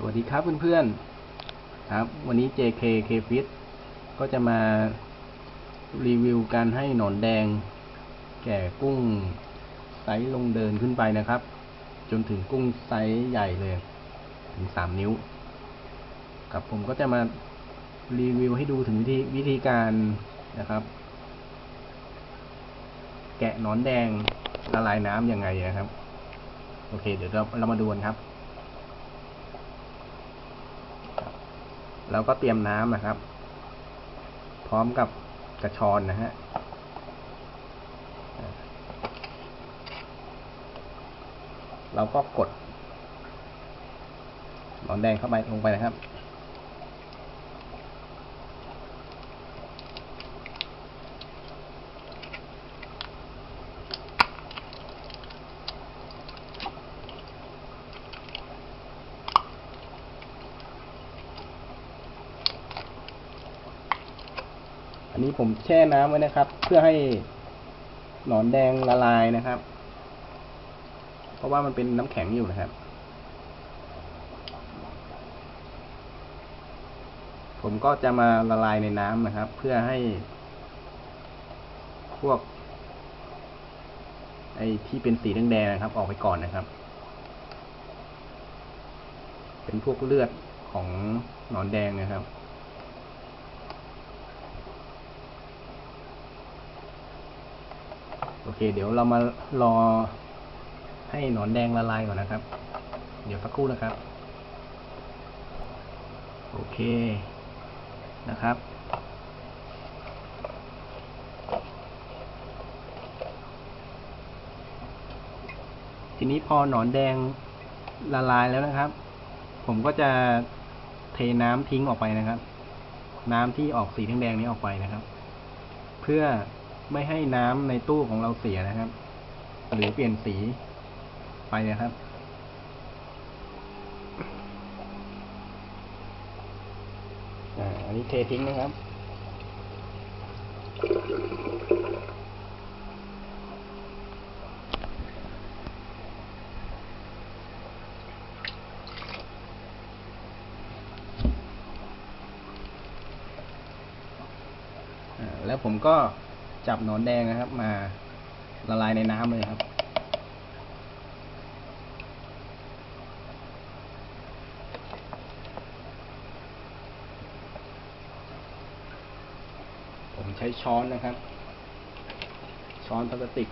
สวัสดีครับเพื่อนๆครับ วันนี้ JK K Fit ก็จะมารีวิวการให้หนอนแดง แก่กุ้งไซส์ลงเดินขึ้นไปนะครับ จนถึงกุ้งไซส์ใหญ่เลย ถึงสามนิ้วกับผมก็จะมารีวิวให้ดูถึงวิธีวิธีการนะครับ แกะหนอนแดงละลายน้ำยังไงนะครับ โอเค เดี๋ยวเราเรามาดูกันครับ เราก็เตรียมน้ำนะครับ พร้อมกับกระชอนนะฮะเราก็กดหลอนแดงเข้าไปลงไปนะครับ นนี้ผมแช่น้ำไว้นะครับ เพื่อให้หนอนแดงละลายนะครับ เพราะว่ามันเป็นน้ำแข็งอยู่นะครับ ผมก็จะมาละลายในน้ำนะครับ เพื่อให้ พวก ไอ้ที่เป็นสีแดงๆนะครับ ออกไปก่อนนะครับ เป็นพวกเลือดของหนอนแดงนะครับ โอเค เดี๋ยวเรามารอให้หนอนแดงละลายก่อนนะครับ เดี๋ยวสักครู่นะครับ โอเคนะครับ ทีนี้พอหนอนแดงละลายแล้วนะครับ ผมก็จะเทน้ำทิ้งออกไปนะครับ น้ำที่ออกสีแดงๆนี้ออกไปนะครับ เพื่อ ไม่ให้น้ำในตู้ของเราเสียนะครับ หรือเปลี่ยนสีไปนะครับ อ่า อันนี้เททิ้งนะครับแล้วผมก็ จับหนอนแดงนะครับ มาละลายในน้ำเลยครับผมใช้ช้อนนะครับ ช้อนพลาสติก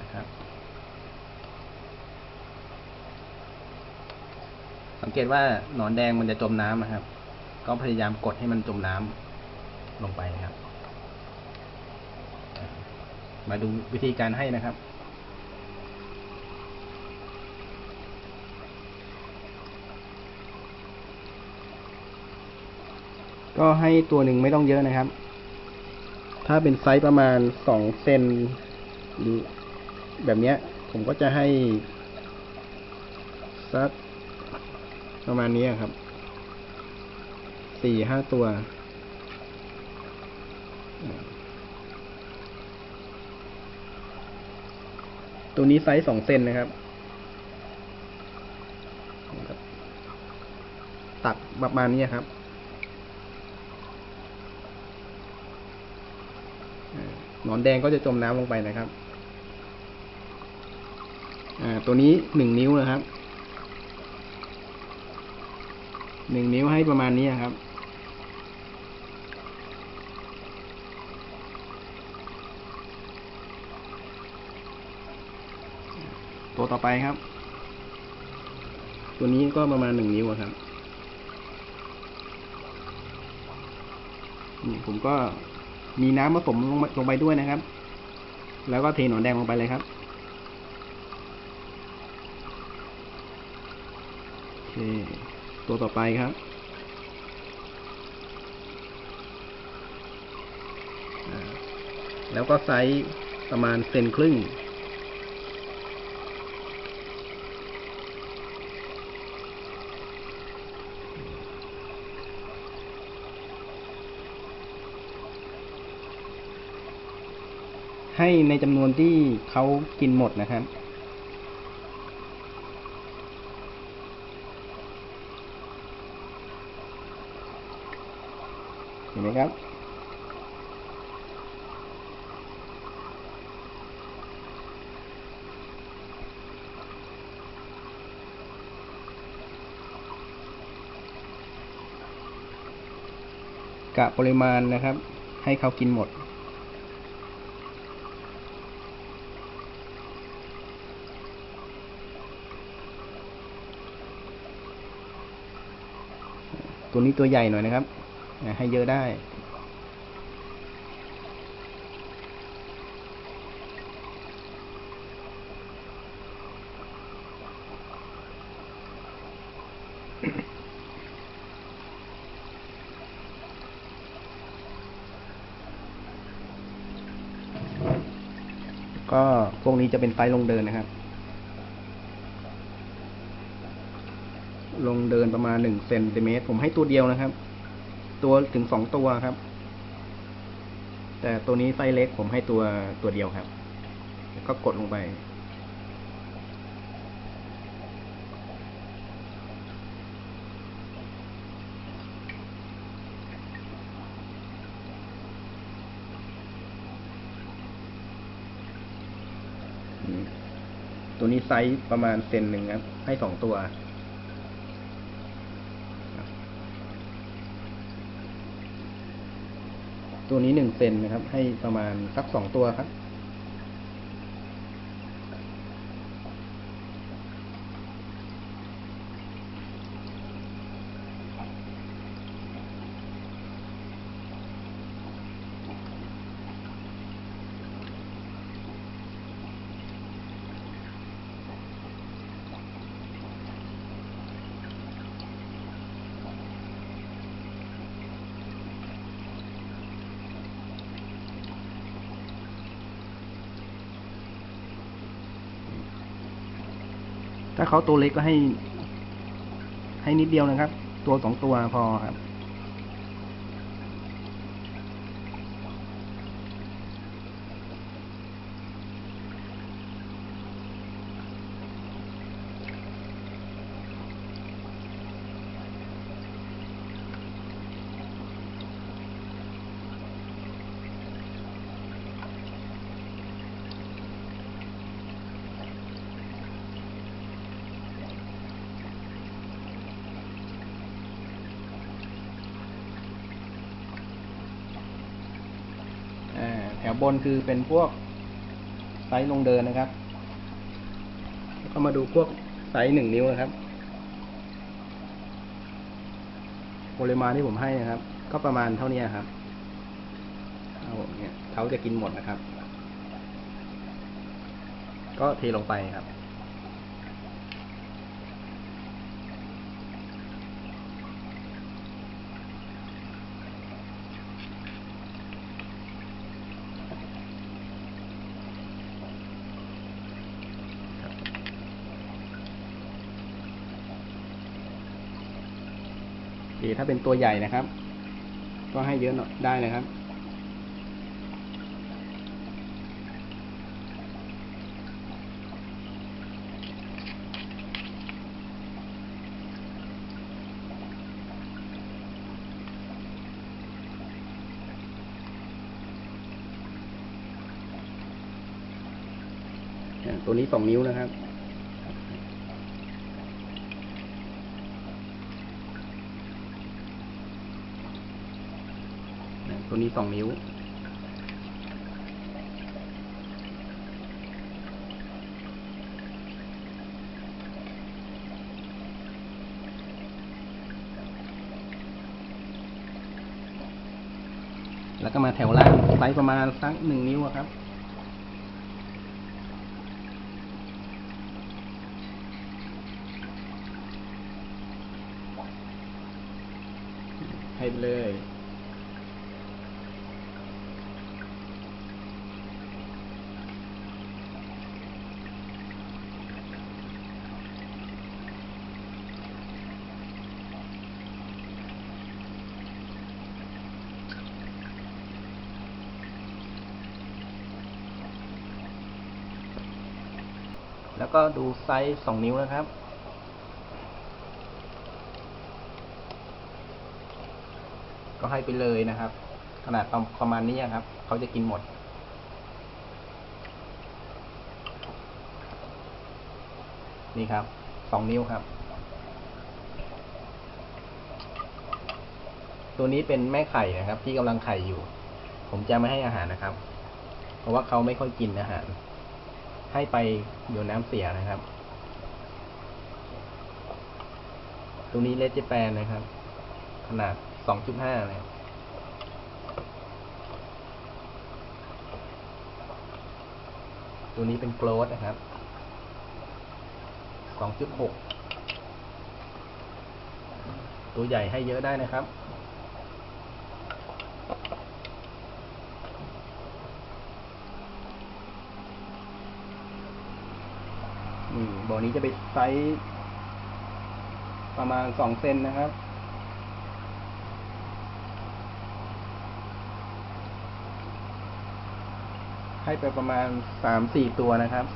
นะครับ สังเกตว่าหนอนแดงมันจะจมน้ำนะครับ ก็พยายามกดให้มันจมน้ำลงไปนะครับ มาดูวิธีการให้นะครับ ก็ให้ตัวหนึ่งไม่ต้องเยอะนะครับ ถ้าเป็นไซส์ประมาณสองเซนหรือแบบเนี้ย ผมก็จะให้สักประมาณนี้ครับ สี่ห้าตัว ตัวนี้ไซส์สองเซนนะครับ ตักประมาณนี้ครับ หนอนแดงก็จะจมน้ำลงไปนะครับอ่าตัวนี้หนึ่งนิ้วนะครับ หนึ่งนิ้วให้ประมาณนี้ครับ ตัวต่อไปครับ ตัวนี้ก็ประมาณหนึ่งนิ้วอะครับนี่ผมก็มีน้ำผสมลงลงไปด้วยนะครับ แล้วก็เทหนอนแดงลงไปเลยครับโอเคตัวต่อไปครับอ่าแล้วก็ไซส์ประมาณเซนครึ่ง ให้ในจำนวนที่เขากินหมดนะครับเห็นไหมครับ กะปริมาณนะครับ ให้เขากินหมด ตัวนี้ตัวใหญ่หน่อยนะครับให้เยอะได้ ก็พวกนี้จะเป็นไซส์ลงเดินนะครับ ลงเดินประมาณหนึ่งเซนติเมตร ผมให้ตัวเดียวนะครับ ตัวถึงสองตัวครับ แต่ตัวนี้ไซส์เล็กผมให้ตัวตัวเดียวครับ แล้วก็กดลงไป ตัวนี้ไซส์ประมาณเซนหนึ่งครับ ให้สองตัว ตัวนี้หนึ่งเซนนะครับ ให้ประมาณสักสองตัวครับ ถ้าเขาตัวเล็กก็ให้ ให้นิดเดียวนะครับ ตัวสองตัวพอครับ อ่าแถ วบนคือเป็นพวกไซส์ลงเดินนะครับ แล้วก็มาดูพวกไซส์หนึ่งนิ้วนะครับปริมาณที่ผมให้นะครับ ก็ประมาณเท่านี้ครับเอาเนี่ยเขาจะกินหมดนะครับ ก็เทลงไปครับ เคถ้าเป็นตัวใหญ่นะครับ ก็ให้เยอะหน่อยได้นะครับ ตัวนี้สองนิ้วนะครับ ตัวนี้สองนิ้ว แล้วก็มาแถวล่างไซส์ประมาณสักหนึ่งนิ้วครับให้ไปเลย แล้วก็ดูไซส์สองนิ้วนะครับ ก็ให้ไปเลยนะครับ ขนาดประประมาณนี้ครับ เขาจะกินหมด นี่ครับสองนิ้วครับตัวนี้เป็นแม่ไข่นะครับ ที่กำลังไข่อยู่ ผมจะไม่ให้อาหารนะครับ เพราะว่าเขาไม่ค่อยกินอาหาร ให้ไปเดี๋ยวน้ำเสียนะครับตัวนี้เลสเจแปนนะครับ ขนาด 2.5 นะครับตัวนี้เป็นโกลดนะครับ 2.6 ตัวใหญ่ให้เยอะได้นะครับ บ่อนี้จะเป็นไซส์ประมาณสองเซนนะครับ ให้ไปประมาณสามสี่ตัวนะครับ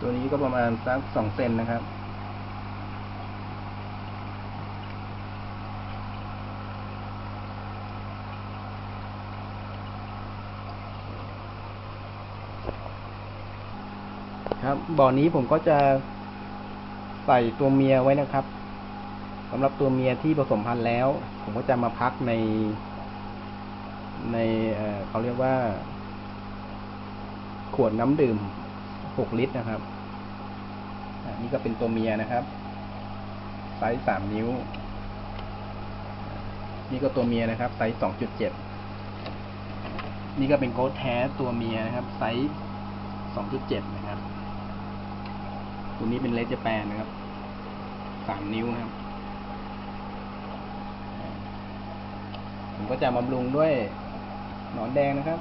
ตัวนี้ก็ประมาณสักสองเซนนะครับ ครับบ่อนี้ผมก็จะใส่ตัวเมียไว้นะครับสำหรับตัวเมียที่ผสมพันธุ์แล้ว ผมก็จะมาพักใน ในเเขาเรียกว่า ขวดน้ำดื่มหกลิตรนะครับอันนี้ก็เป็นตัวเมียนะครับไซส์สามนิ้ว นี่ก็ตัวเมียนะครับ ไซส์สองจุดเจ็ดนี่ก็เป็นโค้ดแท้ตัวเมียนะครับ ไซส์สองจุดเจ็ดนะครับ ตัวนี้เป็นเลสเจแปนนะครับ สามนิ้วนะครับ ผมก็จะบำรุงด้วยหนอนแดงนะครับ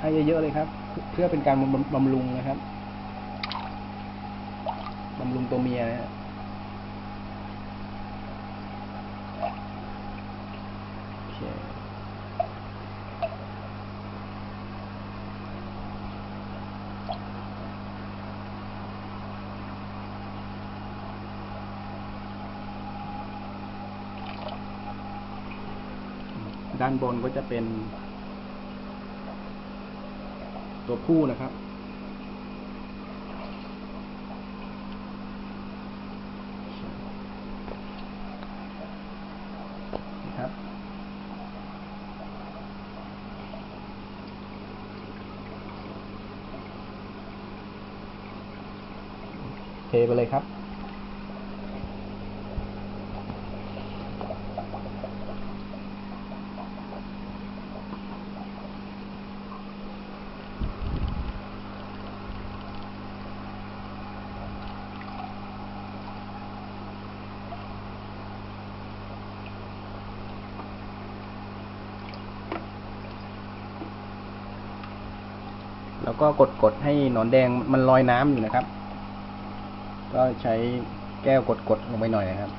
ให้เยอะๆเลยครับ เพื่อเป็นการบำรุงนะครับบำรุงตัวเมียนะฮะโอเค ด้านบนก็จะเป็น ตัวผู้นะครับนะครับ เทไปเลยครับ แล้วก็กดกดให้หนอนแดงมันลอยน้ำอยู่นะครับ ก็ใช้แก้วกดกดลงไปหน่อยนะครับ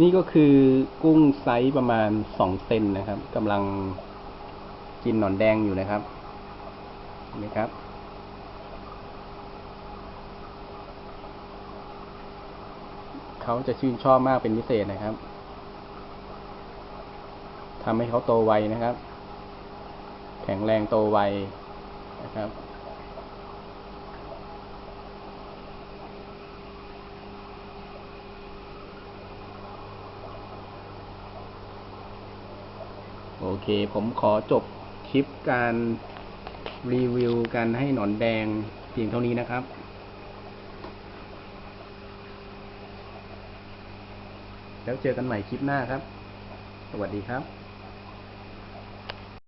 นี่ก็คือกุ้งไซส์ประมาณสองเซนนะครับกำลังกินหนอนแดงอยู่นะครับ นไหมครับเขาจะชื่นชอบมากเป็นพิเศษนะครับทำให้เขาโตไวนะครับ แข็งแรงโตไวนะครับโอเค ผมขอจบคลิปการ รีวิวกันให้หนอนแดงเพียงเท่านี้นะครับแล้วเจอกันใหม่คลิปหน้าครับ สวัสดีครับ